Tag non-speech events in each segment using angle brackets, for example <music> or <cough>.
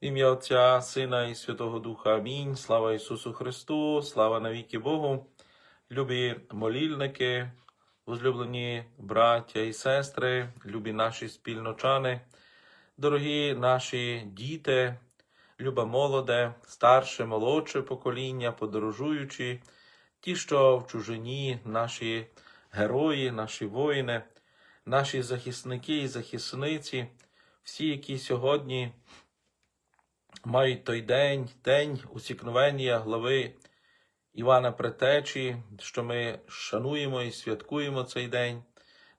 Ім'я Отця, Сина і Святого Духа. Амінь. Слава Ісусу Христу, слава навіки Богу. Любі молільники, возлюблені браття і сестри, любі наші спільночани, дорогі наші діти, люба молоде, старше, молодше покоління, подорожуючі, ті, що в чужині, наші герої, наші воїни, наші захисники і захисниці, всі, які сьогодні мають той день, день усікновення глави Івана Претечі, що ми шануємо і святкуємо цей день.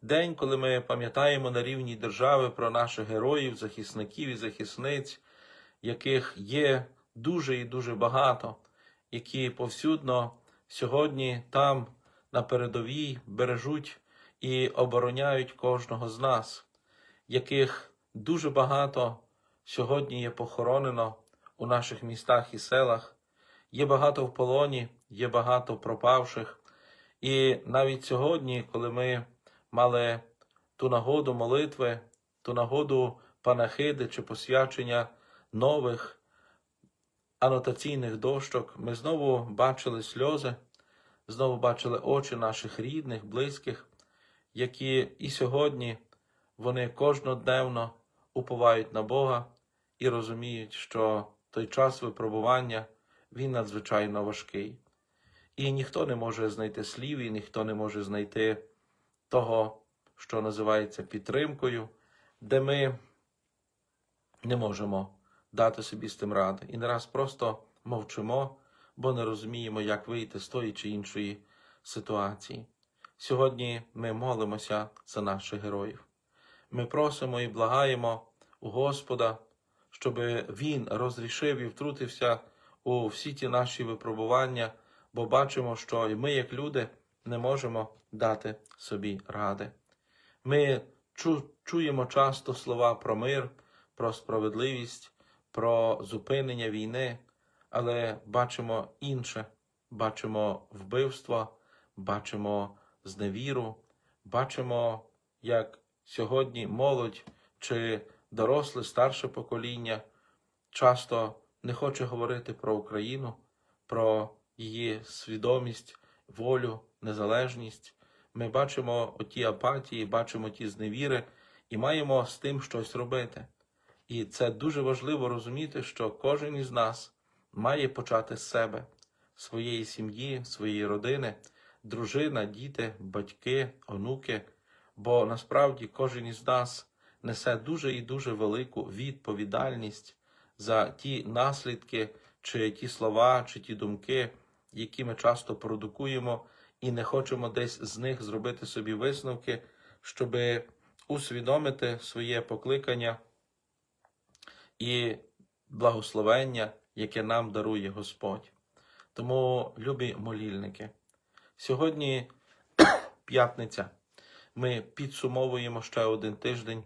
День, коли ми пам'ятаємо на рівні держави про наших героїв, захисників і захисниць, яких є дуже і дуже багато, які повсюдно сьогодні там на передовій бережуть і обороняють кожного з нас, яких дуже багато сьогодні є похоронено у наших містах і селах, є багато в полоні, є багато пропавших. І навіть сьогодні, коли ми мали ту нагоду молитви, ту нагоду панахиди чи посвячення нових анотаційних дощок, ми знову бачили сльози, знову бачили очі наших рідних, близьких, які і сьогодні вони кожнодневно уповають на Бога і розуміють, що той час випробування він надзвичайно важкий. І ніхто не може знайти слів, і ніхто не може знайти того, що називається підтримкою, де ми не можемо дати собі з тим ради. І не раз просто мовчимо, бо не розуміємо, як вийти з тої чи іншої ситуації. Сьогодні ми молимося за наших героїв. Ми просимо і благаємо у Господа, щоб Він розрішив і втрутився у всі ті наші випробування, бо бачимо, що і ми, як люди, не можемо дати собі ради. Ми чу- чуємо часто слова про мир, про справедливість, про зупинення війни, але бачимо інше, бачимо вбивство, бачимо зневіру, бачимо, як сьогодні молодь чи доросле старше покоління часто не хоче говорити про Україну, про її свідомість, волю, незалежність. Ми бачимо оті апатії, бачимо ті зневіри і маємо з тим щось робити. І це дуже важливо розуміти, що кожен із нас має почати з себе, своєї сім'ї, своєї родини, дружина, діти, батьки, онуки. Бо насправді кожен із нас несе дуже і дуже велику відповідальність за ті наслідки, чи ті слова, чи ті думки, які ми часто продукуємо, і не хочемо десь з них зробити собі висновки, щоб усвідомити своє покликання і благословення, яке нам дарує Господь. Тому, любі молільники, сьогодні <coughs> п'ятниця. Ми підсумовуємо ще один тиждень,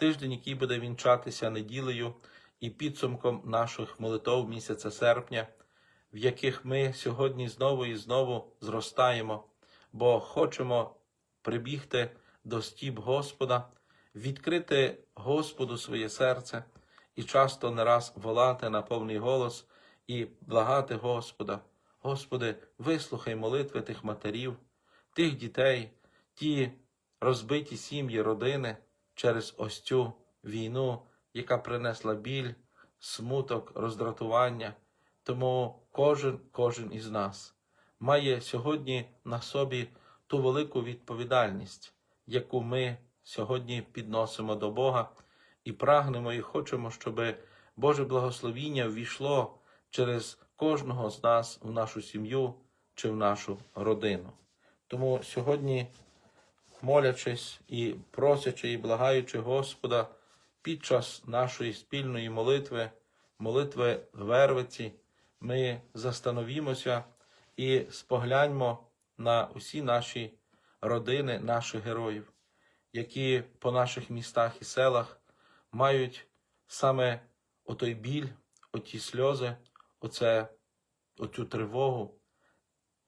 тиждень, який буде вінчатися неділею і підсумком наших молитов місяця серпня, в яких ми сьогодні знову і знову зростаємо, бо хочемо прибігти до стіп Господа, відкрити Господу своє серце і часто не раз волати на повний голос і благати Господа. Господи, вислухай молитви тих матерів, тих дітей, ті розбиті сім'ї, родини через ось цю війну, яка принесла біль, смуток, роздратування. Тому кожен, кожен із нас має сьогодні на собі ту велику відповідальність, яку ми сьогодні підносимо до Бога і прагнемо і хочемо, щоб Боже благословіння ввійшло через кожного з нас в нашу сім'ю чи в нашу родину. Тому сьогодні молячись і просячи і благаючи Господа під час нашої спільної молитви, молитви Вервиці, ми застановімося і спогляньмо на усі наші родини, наших героїв, які по наших містах і селах мають саме отой біль, оті сльози, оце, оцю тривогу.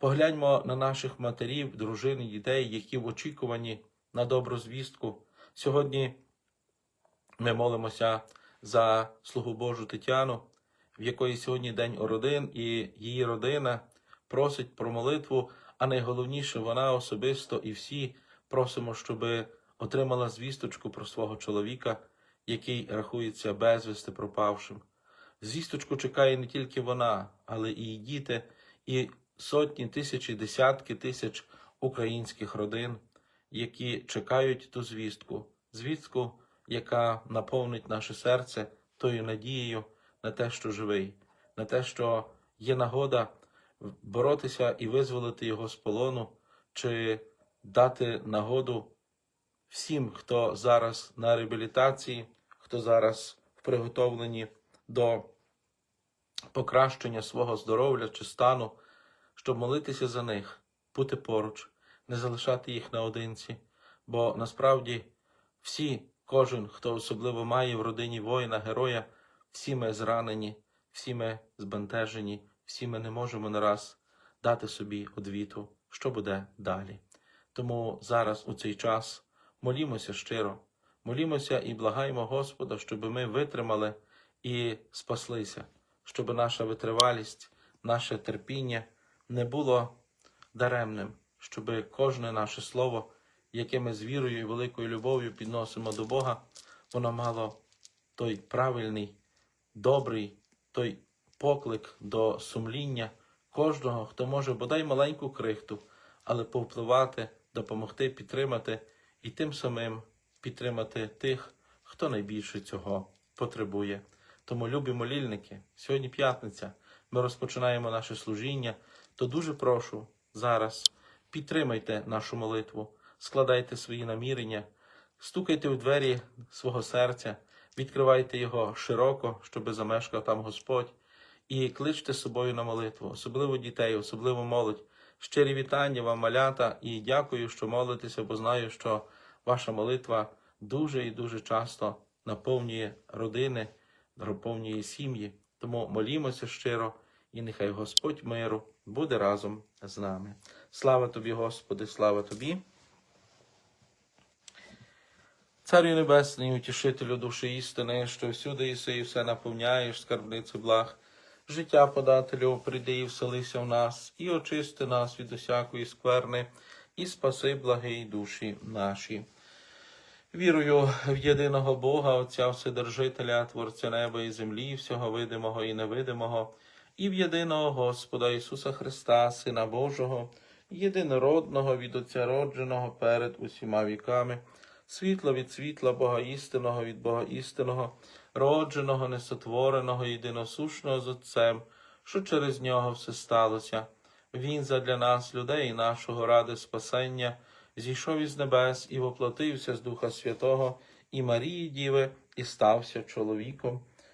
Погляньмо на наших матерів, дружин дітей, які в очікуванні на добру звістку. Сьогодні ми молимося за слугу Божу Тетяну, в якої сьогодні День родин, і її родина просить про молитву, а найголовніше, вона особисто і всі просимо, щоб отримала звісточку про свого чоловіка, який рахується безвісти пропавшим. Звісточку чекає не тільки вона, але і її діти, і сотні, тисячі, десятки тисяч українських родин, які чекають ту звістку, звістку, яка наповнить наше серце тою надією на те, що живий, на те, що є нагода боротися і визволити його з полону, чи дати нагоду всім, хто зараз на реабілітації, хто зараз в приготовленні до покращення свого здоров'я чи стану, щоб молитися за них, бути поруч, не залишати їх наодинці. Бо насправді всі, кожен, хто особливо має в родині воїна, героя, всі ми зранені, всі ми збентежені, всі ми не можемо нараз дати собі одвіту, що буде далі. Тому зараз у цей час молімося щиро, молімося і благаємо Господа, щоб ми витримали і спаслися, щоб наша витривалість, наше терпіння не було даремним, щоб кожне наше слово, яке ми з вірою і великою любов'ю підносимо до Бога, воно мало той правильний, добрий, той поклик до сумління кожного, хто може бодай маленьку крихту, але повпливати, допомогти, підтримати і тим самим підтримати тих, хто найбільше цього потребує. Тому, любі молільники, сьогодні п'ятниця, ми розпочинаємо наше служіння, то дуже прошу зараз підтримайте нашу молитву, складайте свої намірення, стукайте у двері свого серця, відкривайте його широко, щоби замешкав там Господь, і кличте з собою на молитву, особливо дітей, особливо молодь. Щирі вітання вам, малята, і дякую, що молитеся, бо знаю, що ваша молитва дуже і дуже часто наповнює родини, наповнює сім'ї. Тому молімося щиро, і нехай Господь миру буде разом з нами. Слава тобі, Господи, слава тобі. Царю Небесний, утішителю душі істини, що всюди іси і все наповняєш, скарбниці благ, життя подателю, прийди і вселися в нас, і очисти нас від усякої скверни, і спаси благий душі наші. Вірую в єдиного Бога, Отця Вседержителя, Творця неба і землі, всього видимого і невидимого, і в єдиного Господа Ісуса Христа, Сина Божого, єдинородного від Отця родженого перед усіма віками, світла від світла Бога істинного від Бога істинного, родженого, несотвореного, єдиносушного з Отцем, що через нього все сталося. Він задля нас, людей нашого ради спасення, зійшов із небес і воплотився з Духа Святого і Марії Діви, і стався чоловіком,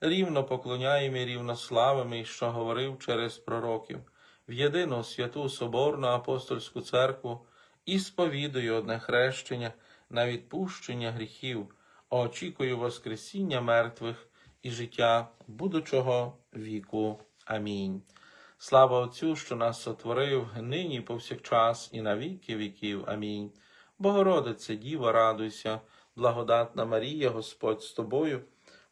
рівно поклоняємо і рівно славимо, що говорив через пророків, в єдину святу Соборну апостольську церкву і сповідую одне хрещення на відпущення гріхів, а очікую Воскресіння мертвих і життя будучого віку. Амінь. Слава Отцю, що нас сотворив, нині повсякчас, і на віки віків. Амінь. Богородице, Діва, радуйся, благодатна Марія, Господь з тобою,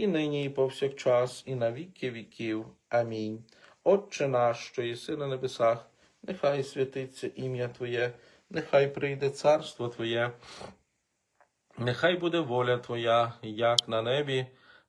і нині, і повсякчас, і на віки віків. Амінь. Отче наш, що єси на небесах, нехай святиться ім'я Твоє, нехай прийде царство Твоє, нехай буде воля Твоя, як на небі,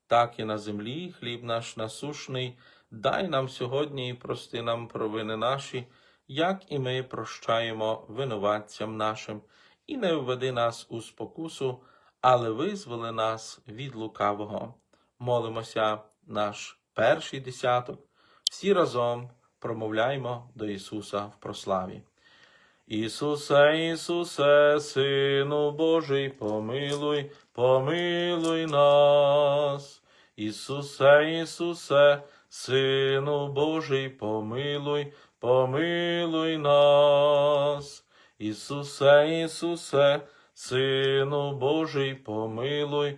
так і на землі. Хліб наш насушний, дай нам сьогодні і прости нам провини наші, як і ми прощаємо винуватцям нашим, і не введи нас у спокусу, але визволи нас від лукавого. Молимося наш перший десяток, всі разом промовляймо до Ісуса в прославі. Ісусе, Ісусе, Сину Божий, помилуй, помилуй нас. Ісусе, Ісусе, Сину Божий, помилуй, помилуй нас. Ісусе, Ісусе, Сину Божий, помилуй,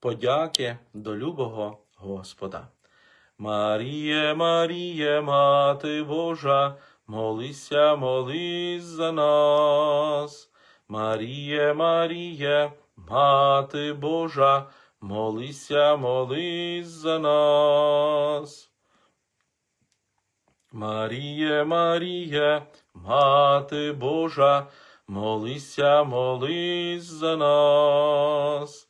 подяки до любого Господа. Маріє, Маріє, Мати Божа, молися, молись за нас. Маріє, Маріє, Мати Божа, молися, молись за нас. Маріє, Маріє, Мати Божа, молися, молись за нас.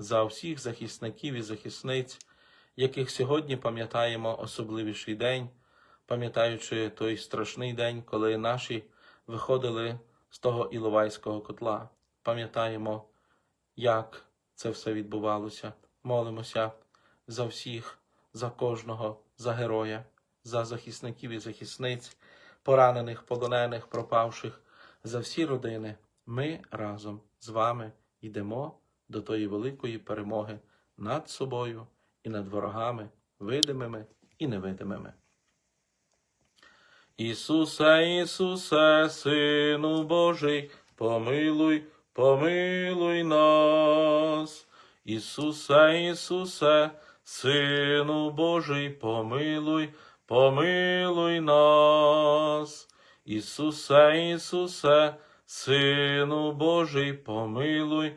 за всіх захисників і захисниць, яких сьогодні пам'ятаємо особливіший день, пам'ятаючи той страшний день, коли наші виходили з того Іловайського котла. Пам'ятаємо, як це все відбувалося. Молимося за всіх, за кожного, за героя, за захисників і захисниць, поранених, полонених, пропавших, за всі родини. Ми разом з вами йдемо до тої великої перемоги над собою і над ворогами, видимими і невидимими. Ісусе, Ісусе, Сину Божий, помилуй, помилуй нас. Ісусе, Ісусе, Сину Божий, помилуй, помилуй нас. Ісусе, Ісусе, Сину Божий, помилуй,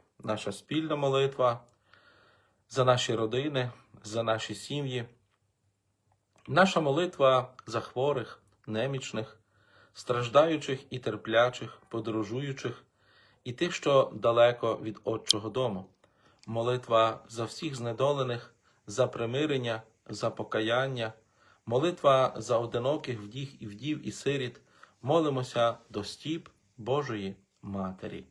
наша спільна молитва за наші родини, за наші сім'ї. Наша молитва за хворих, немічних, страждаючих і терплячих, подорожуючих, і тих, що далеко від Отчого дому. Молитва за всіх знедолених, за примирення, за покаяння, молитва за одиноких вдів і вдів і сиріт. Молимося до стіп Божої Матері.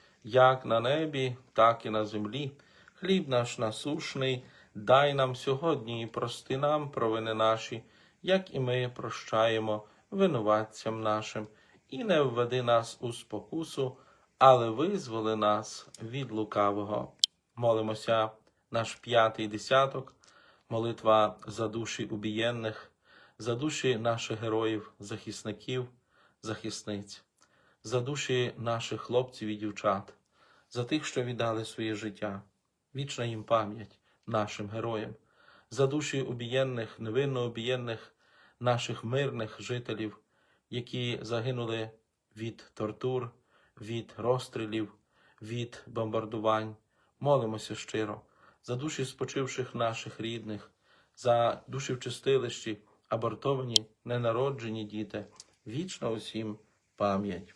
як на небі, так і на землі. Хліб наш насушний, дай нам сьогодні і прости нам провини наші, як і ми прощаємо винуватцям нашим, і не введи нас у спокусу, але визволи нас від лукавого. Молимося наш п'ятий десяток, молитва за душі убієнних, за душі наших героїв, захисників, захисниць, за душі наших хлопців і дівчат, за тих, що віддали своє життя, вічна їм пам'ять нашим героям, за душі убієнних, невинно убієнних наших мирних жителів, які загинули від тортур, від розстрілів, від бомбардувань. Молимося щиро за душі спочивших наших рідних, за душі в чистилищі, абортовані, ненароджені діти, вічна усім пам'ять.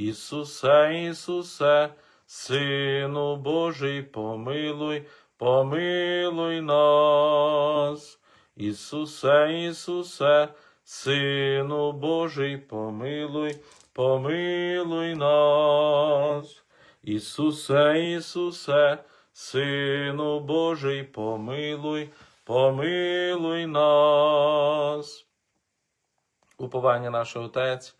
Ісусе, Ісусе, Сину Божий, помилуй, помилуй нас. Ісусе, Ісусе, Сину Божий, помилуй, помилуй нас. Ісусе, Ісусе, Сину Божий, помилуй, помилуй нас. Уповання наш Отець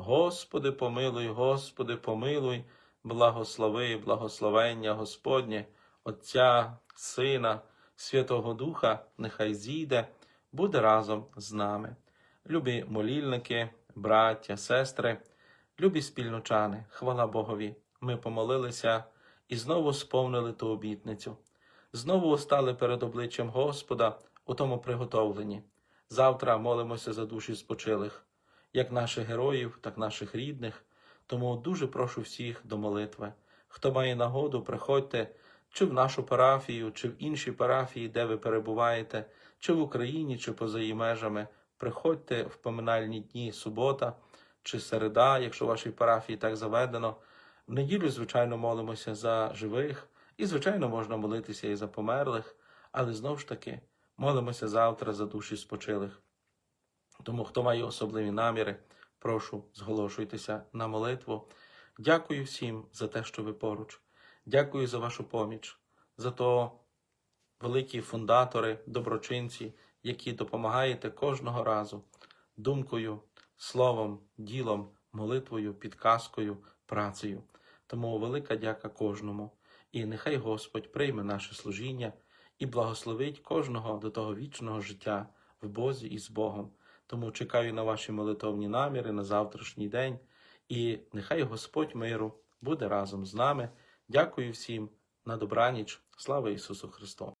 Господи, помилуй, Господи, помилуй, благослови, благословення Господнє, Отця, Сина, Святого Духа, нехай зійде, буде разом з нами. Любі молільники, браття, сестри, любі спільночани, хвала Богові, ми помолилися і знову сповнили ту обітницю. Знову стали перед обличчям Господа у тому приготовленні. Завтра молимося за душі спочилих як наших героїв, так наших рідних. Тому дуже прошу всіх до молитви. Хто має нагоду, приходьте чи в нашу парафію, чи в інші парафії, де ви перебуваєте, чи в Україні, чи поза її межами. Приходьте в поминальні дні субота чи середа, якщо в вашій парафії так заведено. В неділю, звичайно, молимося за живих, і, звичайно, можна молитися і за померлих, але знову ж таки молимося завтра за душі спочилих. Тому, хто має особливі наміри, прошу, зголошуйтеся на молитву. Дякую всім за те, що ви поруч. Дякую за вашу поміч, за то великі фундатори, доброчинці, які допомагаєте кожного разу думкою, словом, ділом, молитвою, підказкою, працею. Тому велика дяка кожному. І нехай Господь прийме наше служіння і благословить кожного до того вічного життя в Бозі і з Богом. Тому чекаю на ваші молитовні наміри на завтрашній день. І нехай Господь миру буде разом з нами. Дякую всім на добраніч. Слава Ісусу Христу!